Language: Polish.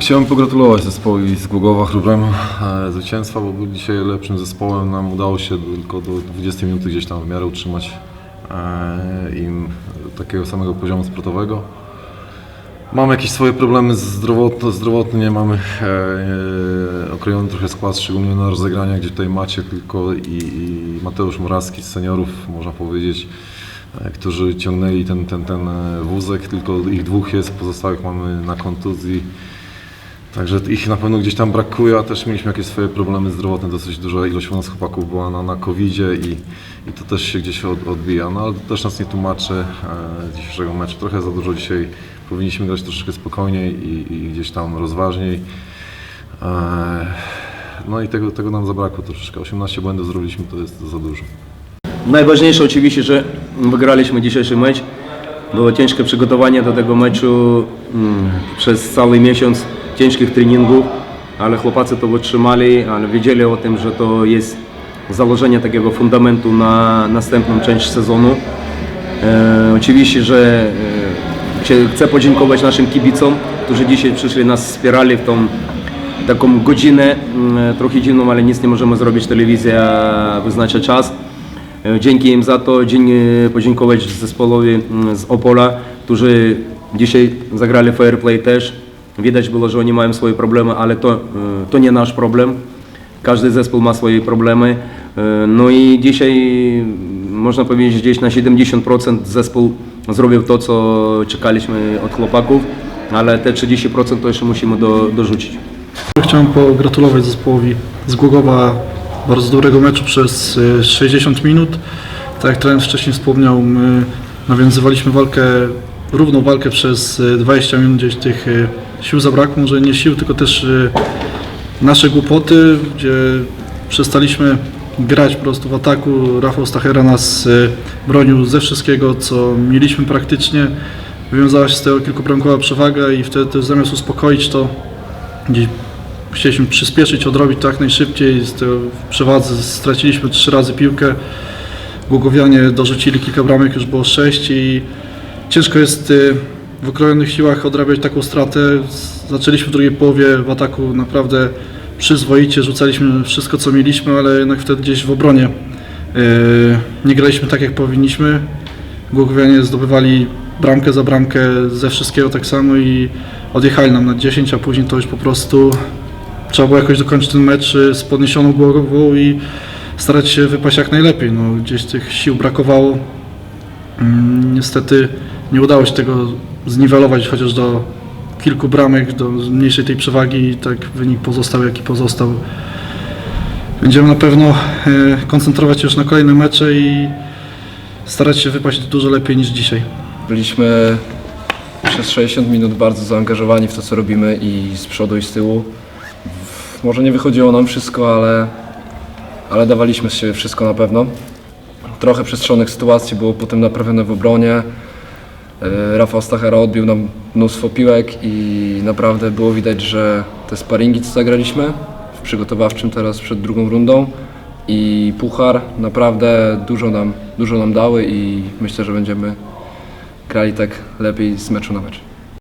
Chciałem pogratulować zespołowi z Głogowa Chrubrem e, zwycięstwa, bo był dzisiaj lepszym zespołem. Nam udało się tylko do 20 minut gdzieś tam w miarę utrzymać e, im takiego samego poziomu sportowego. Mamy jakieś swoje problemy zdrowotne, zdrowotnie mamy e, e, okrojony trochę skład, szczególnie na rozegrania, gdzie tutaj Maciek tylko i, i Mateusz Morawski z seniorów, można powiedzieć, e, którzy ciągnęli ten, ten, ten wózek, tylko ich dwóch jest, pozostałych mamy na kontuzji. Także ich na pewno gdzieś tam brakuje, a też mieliśmy jakieś swoje problemy zdrowotne. Dosyć duża ilość u nas chłopaków była na, na COVID-zie i, i to też się gdzieś od, odbija. No ale to też nas nie tłumaczy e, dzisiejszego meczu. Trochę za dużo dzisiaj powinniśmy grać troszeczkę spokojniej i, i gdzieś tam rozważniej. E, no i tego, tego nam zabrakło troszeczkę. 18 błędów zrobiliśmy, to jest za dużo. Najważniejsze oczywiście, że wygraliśmy dzisiejszy mecz. Było ciężkie przygotowanie do tego meczu mm, przez cały miesiąc ciężkich treningów, ale chłopacy to wytrzymali, ale wiedzieli o tym, że to jest założenie takiego fundamentu na następną część sezonu. E, oczywiście, że e, chcę podziękować naszym kibicom, którzy dzisiaj przyszli nas wspierali w tą taką godzinę, mm, trochę dziwną, ale nic nie możemy zrobić, telewizja wyznacza czas. E, Dzięki im za to, dzień, e, podziękować zespołowi mm, z Opola, którzy dzisiaj zagrali fair play też. Widać było, że oni mają swoje problemy, ale to, e, to nie nasz problem. Każdy zespół ma swoje problemy. E, No i dzisiaj można powiedzieć gdzieś na 70% zespół zrobił to, co czekaliśmy od chłopaków, ale te 30% to jeszcze musimy do, dorzucić. Chciałem pogratulować zespołowi z Głogowa bardzo dobrego meczu przez y, 60 minut. Tak jak trener wcześniej wspomniał, my nawiązywaliśmy walkę, równą walkę przez y, 20 minut, gdzieś tych y, sił zabrakło, może nie sił, tylko też y, nasze głupoty, gdzie przestaliśmy grać po prostu w ataku. Rafał Stachera nas bronił ze wszystkiego, co mieliśmy praktycznie. Wywiązała się z tego kilkubramkowa przewaga i wtedy zamiast uspokoić to gdzieś chcieliśmy przyspieszyć, odrobić to jak najszybciej. Z tego przewadze straciliśmy trzy razy piłkę. Głogowianie dorzucili kilka bramek, już było sześć i ciężko jest y, w okrojonych siłach odrabiać taką stratę. Zaczęliśmy w drugiej połowie w ataku naprawdę przyzwoicie, rzucaliśmy wszystko co mieliśmy, ale jednak wtedy gdzieś w obronie y, nie graliśmy tak jak powinniśmy. Głogowianie zdobywali bramkę za bramkę ze wszystkiego tak samo i odjechali nam na 10, a później to już po prostu trzeba było jakoś dokończyć ten mecz y, z podniesioną głową i starać się wypaść jak najlepiej. No, gdzieś tych sił brakowało. Mm, Niestety nie udało się tego zniwelować chociaż do kilku bramek, do mniejszej tej przewagi i tak wynik pozostał jaki pozostał. Będziemy na pewno e, koncentrować się już na kolejne mecze i starać się wypaść dużo lepiej niż dzisiaj. Byliśmy przez 60 minut bardzo zaangażowani w to, co robimy i z przodu i z tyłu. Może nie wychodziło nam wszystko, ale, ale dawaliśmy z siebie wszystko na pewno. Trochę przestrzelonych sytuacji było potem naprawione w obronie. E, Rafał Stachera odbił nam mnóstwo piłek i naprawdę było widać, że te sparingi, co zagraliśmy w przygotowawczym teraz przed drugą rundą i puchar naprawdę dużo nam, dużo nam dały i myślę, że będziemy grali tak lepiej z meczu na mecz.